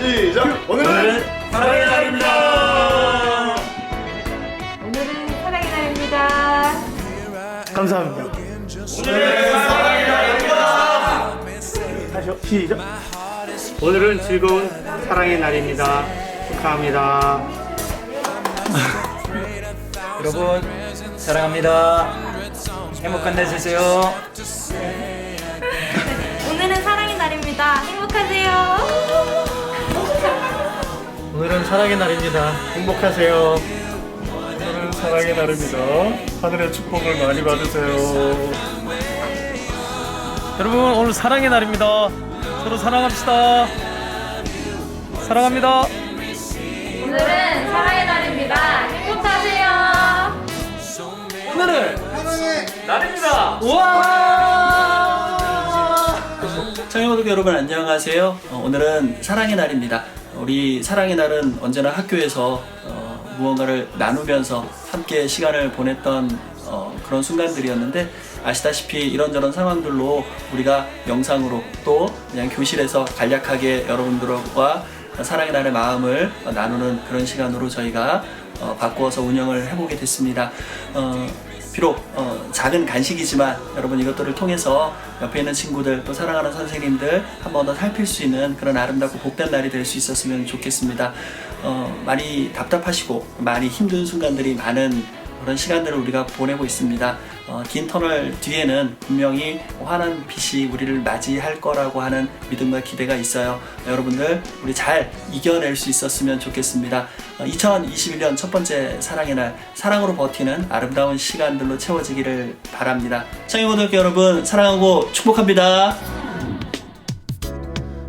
시작. 오늘은 사랑의 날입니다. 오늘은 사랑의 날입니다. 감사합니다. 다시요. 시작. 오늘은 즐거운 사랑의 날입니다. 축하합니다. 여러분 사랑합니다. 행복한 날 되세요. 오늘은 사랑의 날입니다. 사랑의 날입니다. 행복하세요. 오늘은 사랑의 날입니다. 하늘의 축복을 많이 받으세요. 여러분 오늘 사랑의 날입니다. 서로 사랑합시다. 사랑합니다. 오늘은 사랑의 날입니다. 행복하세요. 오늘은 날입니다. 청해모독 여러분 안녕하세요. 어, 오늘은 사랑의 날입니다. 우리 사랑의 날은 언제나 학교에서 어, 무언가를 나누면서 함께 시간을 보냈던 어, 그런 순간들이었는데 아시다시피 이런저런 상황들로 우리가 영상으로 또 그냥 교실에서 간략하게 여러분들과 사랑의 날의 마음을 어, 나누는 그런 시간으로 저희가 어, 바꾸어서 운영을 해보게 됐습니다. 어, 비록 어, 작은 간식이지만 여러분 이것들을 통해서 옆에 있는 친구들 또 사랑하는 선생님들 한 번 더 살필 수 있는 그런 아름답고 복된 날이 될 수 있었으면 좋겠습니다. 어, 많이 답답하시고 많이 힘든 순간들이 많은 그런 시간들을 우리가 보내고 있습니다. 어, 긴 터널 뒤에는 분명히 환한 빛이 우리를 맞이할 거라고 하는 믿음과 기대가 있어요. 여러분들 우리 잘 이겨낼 수 있었으면 좋겠습니다. 어, 2021년 첫 번째 사랑의 날 사랑으로 버티는 아름다운 시간들로 채워지기를 바랍니다. 청해고등학교 여러분 사랑하고 축복합니다.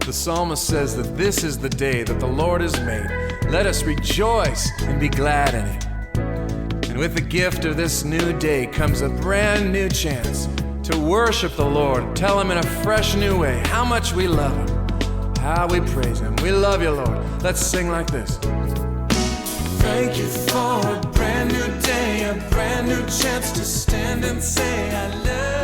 The psalmist says that this is the day that the Lord has made. Let us rejoice and be glad in it. And with the gift of this new day comes a brand new chance to worship the Lord, tell Him in a fresh new way how much we love Him, how we praise Him. We love you, Lord. Let's sing like this. Thank you for a brand new day, a brand new chance to stand and say, I love